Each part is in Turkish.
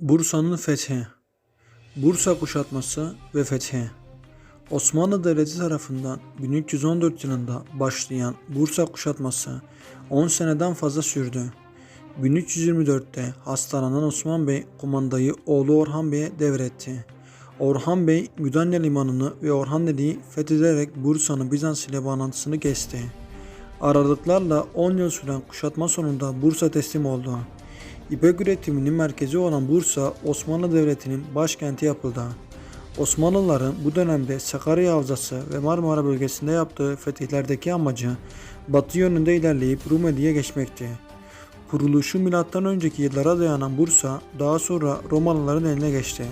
Bursa'nın fethi Bursa kuşatması ve fethi Osmanlı Devleti tarafından 1314 yılında başlayan Bursa kuşatması 10 seneden fazla sürdü. 1324'te hastalanan Osman Bey kumandayı oğlu Orhan Bey'e devretti. Orhan Bey Müdanya Limanı'nı ve Orhaneli'yi fethederek Bursa'nın Bizans ile bağlantısını kesti. Aralıklarla 10 yıl süren kuşatma sonunda Bursa teslim oldu. İpek üretiminin merkezi olan Bursa, Osmanlı Devleti'nin başkenti yapıldı. Osmanlıların bu dönemde Sakarya Havzası ve Marmara bölgesinde yaptığı fetihlerdeki amacı batı yönünde ilerleyip Rumeli'ye geçmekti. Kuruluşu milattan önceki yıllara dayanan Bursa daha sonra Romalıların eline geçti.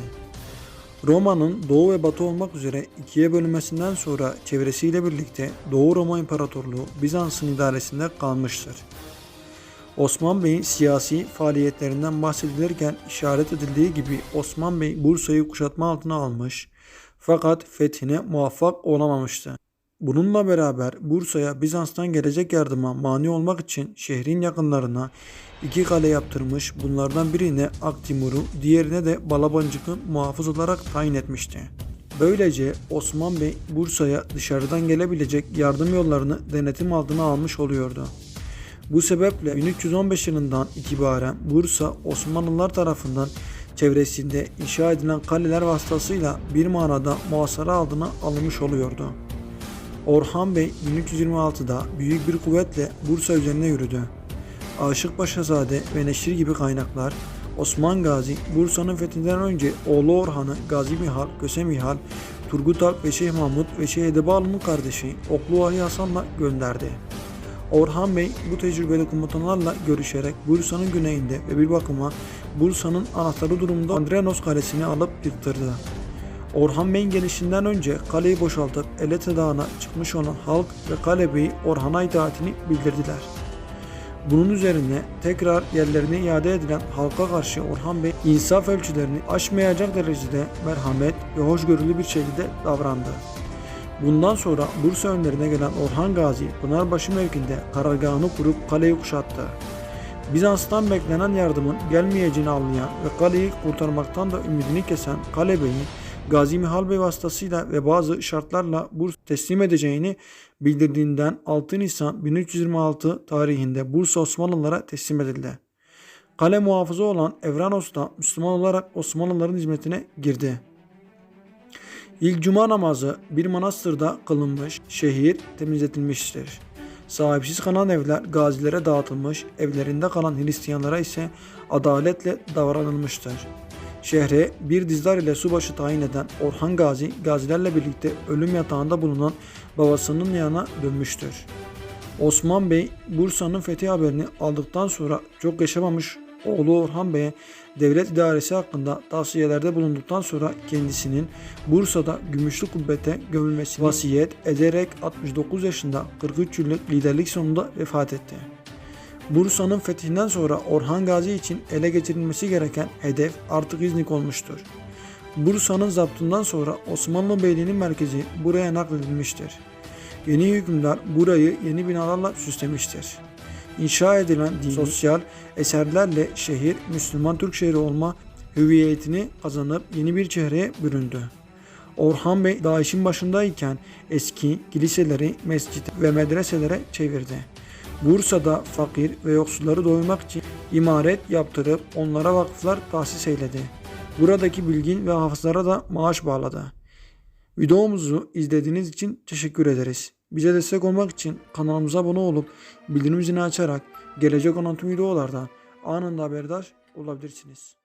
Roma'nın doğu ve batı olmak üzere ikiye bölünmesinden sonra çevresiyle birlikte Doğu Roma İmparatorluğu Bizans'ın idaresinde kalmıştır. Osman Bey'in siyasi faaliyetlerinden bahsedilirken işaret edildiği gibi Osman Bey Bursa'yı kuşatma altına almış fakat fethine muvaffak olamamıştı. Bununla beraber Bursa'ya Bizans'tan gelecek yardıma mani olmak için şehrin yakınlarına iki kale yaptırmış bunlardan birine Aktimur'u diğerine de Balabancık'ı muhafız olarak tayin etmişti. Böylece Osman Bey Bursa'ya dışarıdan gelebilecek yardım yollarını denetim altına almış oluyordu. Bu sebeple 1315 yılından itibaren Bursa Osmanlılar tarafından çevresinde inşa edilen kaleler vasıtasıyla bir manada muhasara altına alınmış oluyordu. Orhan Bey 1326'da büyük bir kuvvetle Bursa üzerine yürüdü. Aşık Paşazade ve Neşir gibi kaynaklar Osman Gazi Bursa'nın fethinden önce oğlu Orhan'ı Gazi Mihal, Köse Mihal, Turgut Alp ve Şeyh Mahmut ve Şeyh Edebalı'nın kardeşi Oklu Ali Hasan'la gönderdi. Orhan Bey bu tecrübeli komutanlarla görüşerek Bursa'nın güneyinde ve bir bakıma Bursa'nın anahtarı durumunda Andreanos Kalesi'ni alıp yıktırdı. Orhan Bey'in gelişinden önce kaleyi boşaltıp Elete Dağı'na çıkmış olan halk ve kale beyi Orhan'a itaatini bildirdiler. Bunun üzerine tekrar yerlerine iade edilen halka karşı Orhan Bey insaf ölçülerini aşmayacak derecede merhamet ve hoşgörülü bir şekilde davrandı. Bundan sonra Bursa önlerine gelen Orhan Gazi Pınarbaşı mevkinde karargahını kurup kaleyi kuşattı. Bizans'tan beklenen yardımın gelmeyeceğini anlayan ve kaleyi kurtarmaktan da ümidini kesen Kale Bey'in Gazi Mihal Bey vasıtasıyla ve bazı şartlarla Bursa teslim edeceğini bildirdiğinden 6 Nisan 1326 tarihinde Bursa Osmanlılara teslim edildi. Kale muhafızı olan Evranos da Müslüman olarak Osmanlıların hizmetine girdi. İlk cuma namazı bir manastırda kılınmış, şehir temizletilmiştir. Sahipsiz kalan evler gazilere dağıtılmış, evlerinde kalan Hristiyanlara ise adaletle davranılmıştır. Şehre bir dizdar ile subaşı tayin eden Orhan Gazi, gazilerle birlikte ölüm yatağında bulunan babasının yanına dönmüştür. Osman Bey Bursa'nın fethi haberini aldıktan sonra çok yaşamamış oğlu Orhan Bey'e devlet idaresi hakkında tavsiyelerde bulunduktan sonra kendisinin Bursa'da Gümüşlü Kubbet'e gömülmesini vasiyet ederek 69 yaşında 43 yıllık liderlik sonunda vefat etti. Bursa'nın fethinden sonra Orhan Gazi için ele geçirilmesi gereken hedef artık İznik olmuştur. Bursa'nın zaptından sonra Osmanlı Beyliği'nin merkezi buraya nakledilmiştir. Yeni hükümdar burayı yeni binalarla süslemiştir. İnşa edilen dini, sosyal eserlerle şehir Müslüman Türk şehri olma hüviyetini kazanıp yeni bir çehreye büründü. Orhan Bey daha işin başındayken eski kiliseleri mescit ve medreselere çevirdi. Bursa'da fakir ve yoksulları doyurmak için imaret yaptırıp onlara vakıflar tahsis eyledi. Buradaki bilgin ve hafızlara da maaş bağladı. Videomuzu izlediğiniz için teşekkür ederiz. Bize destek olmak için kanalımıza abone olup bildirim zilini açarak gelecek olan tüm videolardan anında haberdar olabilirsiniz.